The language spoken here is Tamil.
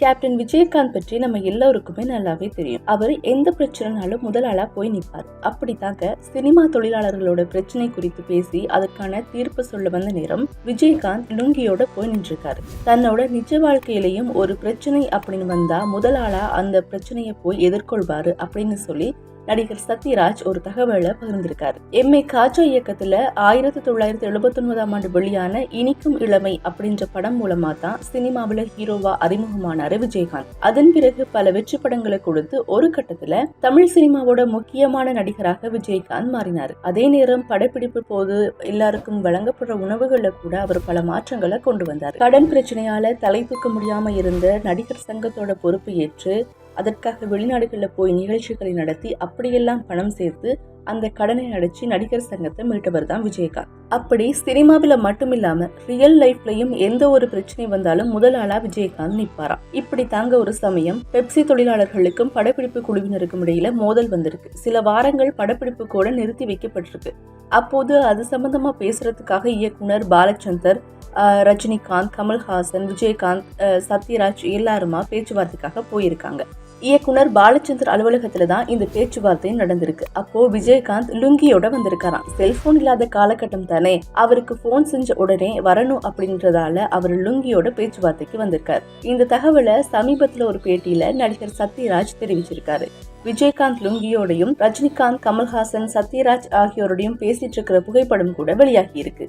கேப்டன் விஜயகாந்த் பற்றி நம்ம எல்லோருக்குமே நல்லாவே தெரியும். அவர் எந்த பிரச்சனைனாலும் முதல் ஆளா போய் நிற்பார் அப்படித்தாங்க சினிமா தொழிலாளர்களோட பிரச்சனை குறித்து பேசி அதற்கான தீர்ப்பு சொல்ல வந்த நேரம் விஜயகாந்த் லுங்கியோட போய் நின்றுருக்காரு. தன்னோட நிஜ வாழ்க்கையிலையும் ஒரு பிரச்சனை அப்படின்னு வந்தா முதல் ஆளா அந்த பிரச்சனையை போய் எதிர்கொள்வாரு அப்படின்னு சொல்லி நடிகர் சத்யராஜ் ஒரு தகவலை பகிர்ந்திருக்கார். எம் ஏ காஜா இயக்கத்துல ஆயிரத்தி தொள்ளாயிரத்தி எழுபத்தி ஒன்பதாம் ஆண்டு வெளியான இனிக்கும் இளமை அப்படின்ற படம் மூலமா தான் சினிமாவில ஹீரோவா அறிமுகமானாரு விஜயகாந்த். அதன் பிறகு பல வெற்றி படங்களை கொடுத்து ஒரு கட்டத்துல தமிழ் சினிமாவோட முக்கியமான நடிகராக விஜயகாந்த் மாறினார். அதே நேரம் படப்பிடிப்பு போது எல்லாருக்கும் வழங்கப்படுற உணவுகள்ல கூட அவர் பல மாற்றங்களை கொண்டு வந்தார். கடன் பிரச்சனையால தலை தூக்க முடியாம இருந்த நடிகர் சங்கத்தோட பொறுப்பு ஏற்று அதற்காக வெளிநாடுகளில் போய் நிகழ்ச்சிகளை நடத்தி அப்படியெல்லாம் பணம் சேர்த்து அந்த கடனை அடைச்சு நடிகர் சங்கத்தை மீட்டவர் தான் விஜயகாந்த். அப்படி சினிமாவில் மட்டும் இல்லாம ரியல் லைஃப்லயும் எந்த ஒரு பிரச்சனை வந்தாலும் முதல் ஆளா விஜயகாந்த் நிப்பாராம். இப்படி தாங்க ஒரு சமயம் பெப்சி தொழிலாளர்களுக்கும் படப்பிடிப்பு குழுவினருக்கும் இடையில மோதல் வந்திருக்கு. சில வாரங்கள் படப்பிடிப்பு கூட நிறுத்தி வைக்கப்பட்டிருக்கு. அப்போது அது சம்பந்தமா பேசுறதுக்காக இயக்குனர் பாலச்சந்தர் ரஜினிகாந்த் கமல்ஹாசன் விஜயகாந்த் சத்யராஜ் எல்லாருமா பேச்சுவார்த்தைக்காக போயிருக்காங்க. இயக்குனர் பாலச்சந்தர் அலுவலகத்துல தான் இந்த பேச்சுவார்த்தை நடந்திருக்கு. அப்போ விஜயகாந்த் லுங்கியோட வந்திருக்காராம். செல்போன் இல்லாத காலகட்டம் தானே. அவருக்கு போன் செஞ்ச உடனே வரணும் அப்படின்றதால அவர் லுங்கியோட பேச்சுவார்த்தைக்கு வந்திருக்காரு. இந்த தகவலை சமீபத்துல ஒரு பேட்டியில நடிகர் சத்யராஜ் தெரிவிச்சிருக்காரு. விஜயகாந்த் லுங்கியோடையும் ரஜினிகாந்த் கமல்ஹாசன் சத்யராஜ் ஆகியோரோடையும் பேசிட்டு இருக்கிற புகைப்படம் கூட வெளியாகி இருக்கு.